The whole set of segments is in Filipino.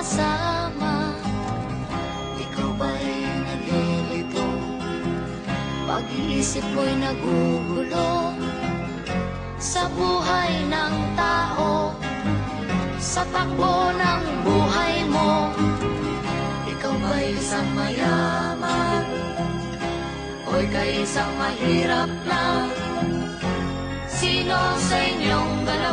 kasama. Ikaw ba'y nalilito? Pag-iisip mo'y nagugulo Sa buhay ng tao Sa takbo ng buhay mo. Ikaw ba'y isang mayaman? O ika'y isang mahirap lang Sino sa inyong dalawa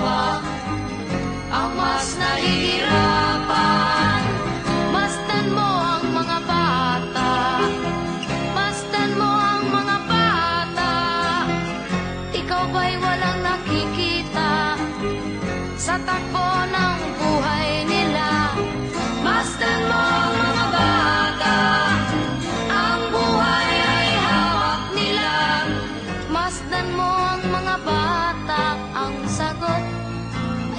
takbo ng buhay nila. Masdan mo mga bata Ang buhay ay hawak nila. Masdan mo ang mga bata Ang sagot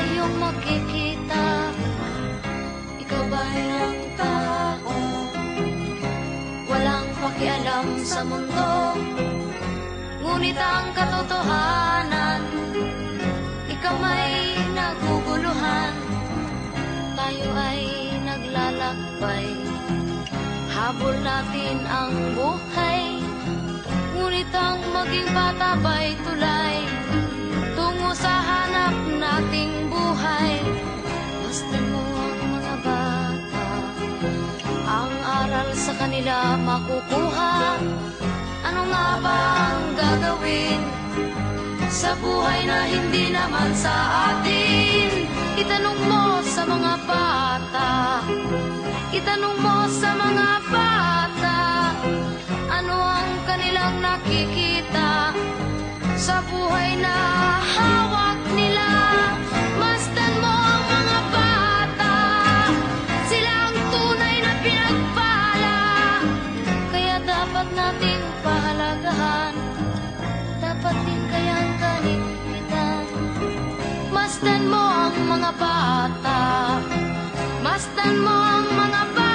ay iyong makikita Ikaw ba'y ang tao? Walang pakialam sa mundo. Ngunit ang katotohanan Habol natin ang buhay. Ngunit ang maging bata ba'y tulay? Tungo sa hanap nating buhay. Basta mo ang mga bata. Ang aral sa kanila makukuha. Ano nga ba ang gagawin? Sa buhay na hindi naman sa atin Itanong mo sa mga bata. Itanong mo sa mga bata Ano ang kanilang nakikita? Sa buhay na hawak nila Masdan mo ang mga bata. Sila ang tunay na pinagpala Kaya dapat nating pahalagahan Dapat din kayang Masdan mo ang mga bata. Masdan mo ang mga bata.